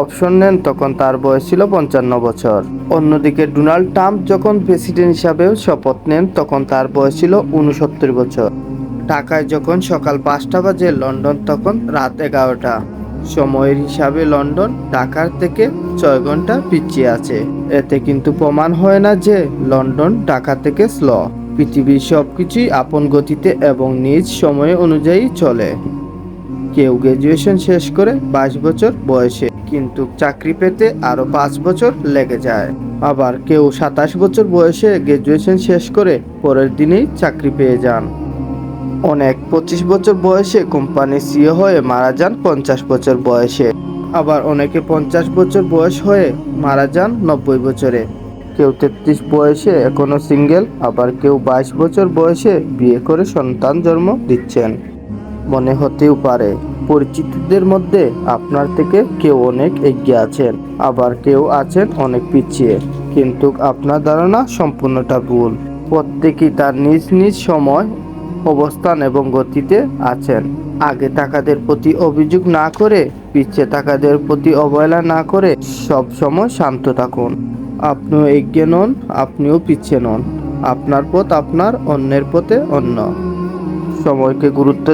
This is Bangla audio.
অপশন নেন তখন তার বয়স ছিল পঞ্চান্ন বছর। অন্যদিকে ডোনাল্ড ট্রাম্প যখন প্রেসিডেন্ট হিসাবে শপথ নেন, তখন তার বয়স ছিল উনসত্তর বছর। ঢাকায় যখন সকাল পাঁচটা বাজে লন্ডন, তখন রাত এগারোটা। সময়ের হিসাবে লন্ডন ঢাকার থেকে ছয় ঘণ্টা পিছিয়ে আছে। এতে কিন্তু প্রমাণ হয় না যে লন্ডন ঢাকা থেকে স্লো পৃথিবীর সবকিছুই আপন গতিতে এবং নিজ সময় অনুযায়ী চলে। কেউ গ্র্যাজুয়েশন শেষ করে বাইশ বছর বয়সে, কিন্তু চাকরি পেতে আরও পাঁচ বছর লেগে যায়। আবার কেউ সাতাশ বছর বয়সে গ্র্যাজুয়েশন শেষ করে পরের দিনেই চাকরি পেয়ে যান। অনেক পঁচিশ বছর বয়সে কোম্পানির সিও হয়ে মারা যান পঞ্চাশ বছর বয়সে। আবার অনেকে পঞ্চাশ বছর বয়স হয়ে মারা যান নব্বই বছরে। কেউ তেত্রিশ বয়সে এখনও সিঙ্গেল আবার কেউ বাইশ বছর বয়সে বিয়ে করে সন্তান জন্ম দিচ্ছেন। মনে হতেও পারে, পরিচিতদের মধ্যে আপনার থেকে কেউ অনেক এগিয়ে আছেন, আবার কেউ আছেন অনেক পিছিয়ে। কিন্তু আপনার ধারণা সম্পূর্ণটা ভুল। প্রত্যেকেই তার নিজ নিজ সময়, অবস্থান এবং গতিতে আছেন। আগে থাকাদের প্রতি অভিযোগ না করে, পিছিয়ে থাকাদের প্রতি অবহেলা না করে সব সময় শান্ত থাকুন। আপনিও এগিয়ে নন, আপনিও পিছিয়ে নন। আপনার পথ আপনার, অন্যের পথে অন্য। সময়কে গুরুত্ব